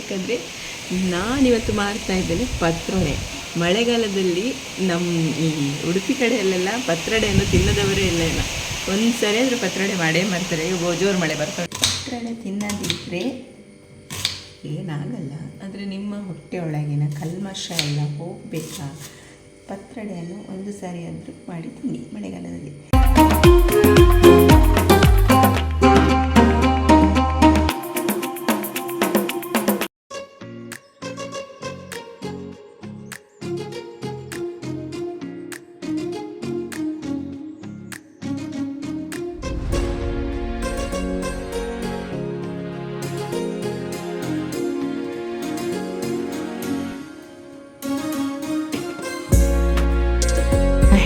ಮಾಡಬೇಕಾದ್ರೆ ನಾನಿವತ್ತು ಮಾಡ್ತಾ ಇದ್ದೇನೆ ಪತ್ರೊಡೆ ಮಳೆಗಾಲದಲ್ಲಿ ನಮ್ಮ ಈ ಉಡುಪಿ ಕಡೆಯಲ್ಲೆಲ್ಲ ಪತ್ರೊಡೆಯನ್ನು ತಿನ್ನದವರೇ ಇಲ್ಲ ಇಲ್ಲ ಒಂದು ಸರಿ ಆದರೆ ಪತ್ರೊಡೆ ಮಾಡೇ ಮಾಡ್ತಾರೆ. ಈಗ ಜೋರು ಮಳೆ ಬರ್ತಾರೆ ಪತ್ರೊಡೆ ತಿನ್ನದಿದ್ದರೆ ಏನಾಗಲ್ಲ. ಆದರೆ ನಿಮ್ಮ ಹೊಟ್ಟೆಯೊಳಗಿನ ಕಲ್ಮಶ ಎಲ್ಲ ಹೋಗಬೇಕಾ? ಪತ್ರೊಡೆಯನ್ನು ಒಂದು ಸಾರಿ ಆದರೂ ಮಾಡಿ ತಿನ್ನಿ ಮಳೆಗಾಲದಲ್ಲಿ.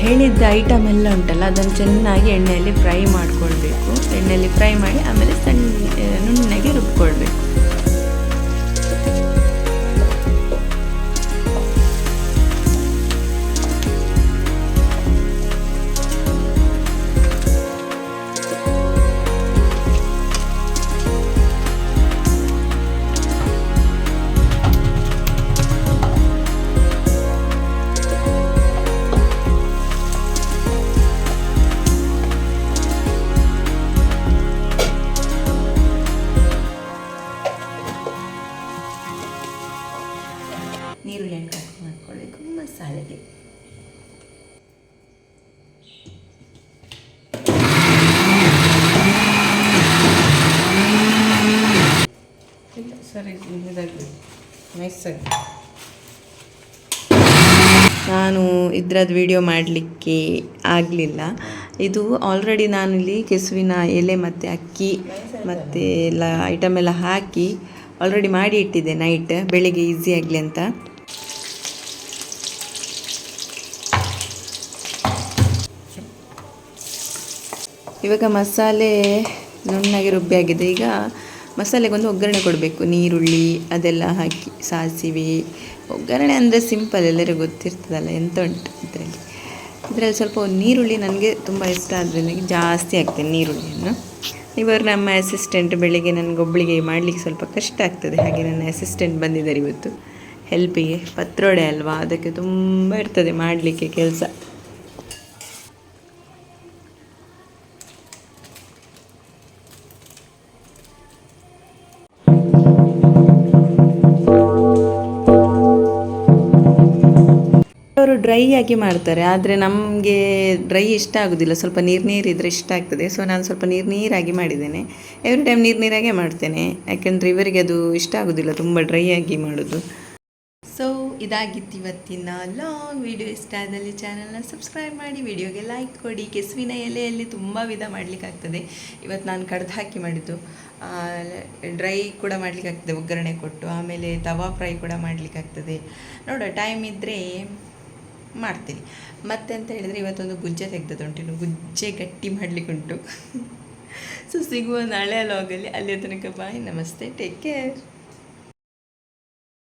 ಹೇಳಿದ್ದ ಐಟಮ್ ಎಲ್ಲ ಉಂಟಲ್ಲ, ಅದನ್ನು ಚೆನ್ನಾಗಿ ಎಣ್ಣೆಯಲ್ಲಿ ಫ್ರೈ ಮಾಡ್ಕೊಳ್ಬೇಕು. ಎಣ್ಣೆಯಲ್ಲಿ ಫ್ರೈ ಮಾಡಿ ಆಮೇಲೆ ಸಣ್ಣ, ನುಣ್ಣಗೆ ರುಬ್ಕೊಳ್ಬೇಕು. ಸರಿ ನಾನು ಇದ್ರದ್ದು ವಿಡಿಯೋ ಮಾಡಲಿಕ್ಕೆ ಆಗಲಿಲ್ಲ. ಇದು ಆಲ್ರೆಡಿ ನಾನು ಇಲ್ಲಿ ಕೆಸುವಿನ ಎಲೆ ಮತ್ತು ಅಕ್ಕಿ ಮತ್ತು ಎಲ್ಲ ಐಟಮ್ ಎಲ್ಲ ಹಾಕಿ ಆಲ್ರೆಡಿ ಮಾಡಿ ಇಟ್ಟಿದ್ದೆ ನೈಟ್ ಬೆಳಿಗ್ಗೆ ಈಸಿ ಆಗಲಿ ಅಂತ. ಇವಾಗ ಮಸಾಲೆ ನುಣ್ಣಗೆ ರುಬ್ಬಿಯಾಗಿದೆ. ಈಗ ಮಸಾಲೆಗೆ ಒಂದು ಒಗ್ಗರಣೆ ಕೊಡಬೇಕು. ನೀರುಳ್ಳಿ, ಅದೆಲ್ಲ ಹಾಕಿ ಸಾಸಿವೆ. ಒಗ್ಗರಣೆ ಅಂದರೆ ಸಿಂಪಲ್ ಎಲ್ಲರಿಗೂ ಗೊತ್ತಿರ್ತದಲ್ಲ ಎಂತ ಉಂಟು ಇದರಲ್ಲಿ. ಇದರಲ್ಲಿ ಸ್ವಲ್ಪ ನೀರುಳ್ಳಿ ನನಗೆ ತುಂಬ ಇಷ್ಟ ಆದ್ದರಿಂದ ಜಾಸ್ತಿ ಆಗ್ತೇನೆ ನೀರುಳ್ಳಿಯನ್ನು. ಇವರು ನಮ್ಮ ಅಸಿಸ್ಟೆಂಟ್ ಬೆಳಿಗ್ಗೆ ನನಗೊಬ್ಬಳಿಗೆ ಮಾಡಲಿಕ್ಕೆ ಸ್ವಲ್ಪ ಕಷ್ಟ ಆಗ್ತದೆ. ಹಾಗೆ ನನ್ನ ಅಸಿಸ್ಟೆಂಟ್ ಬಂದಿದ್ದಾರೆ ಇವತ್ತು. ಹೆಲ್ಪಿಗೆ ಪತ್ರೊಡೆ ಅಲ್ವಾ? ಅದಕ್ಕೆ ತುಂಬ ಇರ್ತದೆ ಮಾಡಲಿಕ್ಕೆ ಕೆಲಸ. ಅವರು ಡ್ರೈ ಆಗಿ ಮಾಡ್ತಾರೆ, ಆದರೆ ನಮಗೆ ಡ್ರೈ ಇಷ್ಟ ಆಗೋದಿಲ್ಲ. ಸ್ವಲ್ಪ ನೀರು ನೀರಿದ್ರೆ ಇಷ್ಟ ಆಗ್ತದೆ. ಸೊ ನಾನು ಸ್ವಲ್ಪ ನೀರು ನೀರಾಗಿ ಮಾಡಿದ್ದೇನೆ. ಎವ್ರಿ ಟೈಮ್ ನೀರು ನೀರಾಗೆ ಮಾಡ್ತೇನೆ. ಯಾಕೆಂದರೆ ಇವರಿಗೆ ಅದು ಇಷ್ಟ ಆಗೋದಿಲ್ಲ, ತುಂಬ ಡ್ರೈ ಆಗಿ ಮಾಡೋದು. ಸೊ ಇದಾಗಿತ್ತು ಇವತ್ತಿನ ಲಾಂಗ್ ವಿಡಿಯೋ ಇಷ್ಟ ಆದಲ್ಲಿ ಚಾನಲ್ನ ಸಬ್ಸ್ಕ್ರೈಬ್ ಮಾಡಿ ವಿಡಿಯೋಗೆ ಲೈಕ್ ಕೊಡಿ. ಕೆಸುವಿನ ಎಲೆಯಲ್ಲಿ ತುಂಬ ವಿಧ ಮಾಡಲಿಕ್ಕಾಗ್ತದೆ ಇವತ್ತು ನಾನು ಕಡ್ದು ಹಾಕಿ ಮಾಡಿದ್ದು ಡ್ರೈ ಕೂಡ ಮಾಡಲಿಕ್ಕಾಗ್ತದೆ ಒಗ್ಗರಣೆ ಕೊಟ್ಟು. ಆಮೇಲೆ ತವಾ ಫ್ರೈ ಕೂಡ ಮಾಡಲಿಕ್ಕಾಗ್ತದೆ ನೋಡೋ ಟೈಮ್ ಇದ್ದರೆ ಮಾಡ್ತೀನಿ. ಮತ್ತೆ ಅಂತ ಹೇಳಿದರೆ ಇವತ್ತೊಂದು ಗುಜ್ಜೆ ತೆಗ್ದದುಂಟು ಗುಜ್ಜೆ ಗಟ್ಟಿ ಮಾಡಲಿಕ್ಕುಂಟು. ಸೊ ಸಿಗುವ ನಾಳೆ ಲಾಗಲ್ಲಿ ಅಲ್ಲಿ ತನಕ ಬಾಯ್ ನಮಸ್ತೆ. Take care